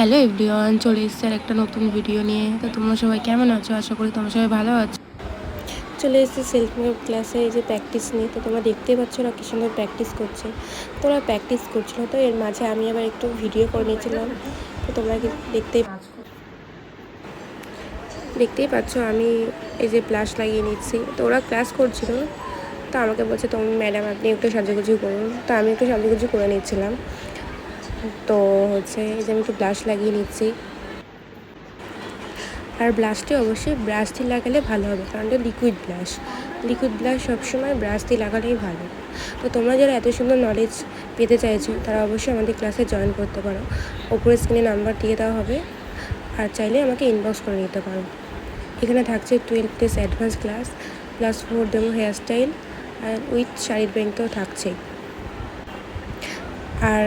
Hello everyone চলে এসেছে আর একটা নতুন ভিডিও নিয়ে। তো তোমরা সবাই কেমন আছো? আশা করি তোমরা সবাই ভালো আছো। চলে এসেছে সেলফ মেকআপ ক্লাসে এই যে প্র্যাকটিস নিয়ে। তো তোমরা দেখতেই পাচ্ছ ওরা কি সুন্দর প্র্যাকটিস করছে। তো ওরা প্র্যাকটিস করছিল, তো এর মাঝে আমি আবার একটু ভিডিও করে নিয়েছিলাম। তো তোমরা কি দেখতেই দেখতেই পাচ্ছ আমি এই যে ব্লাশ লাগিয়ে নিচ্ছি। তো ওরা ক্লাস করছিল, তো আমাকে বলছে তুমি ম্যাডাম আপনি একটু সাজুগুজু করুন। তো আমি একটু সাজুগুজু করে নিচ্ছিলাম। তো হচ্ছে এই যে আমি একটু ব্লাশ লাগিয়ে নিচ্ছি। আর ব্লাশটি অবশ্যই ব্রাশ দিয়ে লাগালে ভালো হবে, কারণ এটা লিকুইড ব্লাশ লিকুইড ব্লাশ সবসময় ব্রাশ দিয়ে লাগালেই ভালো। তো তোমরা যারা এত সুন্দর নলেজ পেতে চাইছো, তারা অবশ্যই আমাদের ক্লাসে জয়েন করতে পারো। ওপরে স্ক্রিনে নাম্বার দিয়ে দেওয়া হবে। আর চাইলে আমাকে ইনবক্স করে নিতে পারো। এখানে থাকছে twelve days advance class plus four demo hairstyle R with শাড়ির ব্যাংক তো থাকছেই আর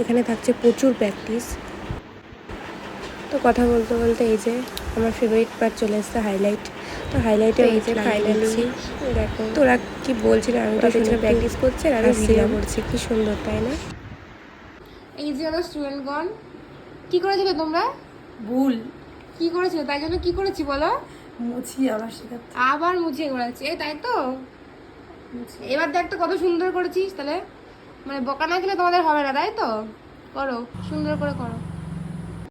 এখানে থাকছে প্রচুর প্র্যাকটিস তো কথা বলতে বলতে এই যে আমার ফেভারিট পার্ট চলে এসছে হাইলাইট তো হাইলাইটে এই যে ফাইনালি দেখো তো ওরা কি বলছিল? আমি তো পেছনে প্র্যাকটিস করছে আর আমি ভিডিও করছি। কি সুন্দর তাই না? এই যে আমার স্টুডেন্টগণ কি করেছিলে তোমরা? ভুল। কি করেছিলে? তাই জন্য কি করেছি বলো? মুছি আবার শেখাচ্ছে। আবার মুছিয়ে করেছি এই তাই তো? এবার দেখ তো কত সুন্দর করেছিস তাহলে। মানে বকা না খেলে তোমাদের হবে না তাই তো? করো সুন্দর করে করো।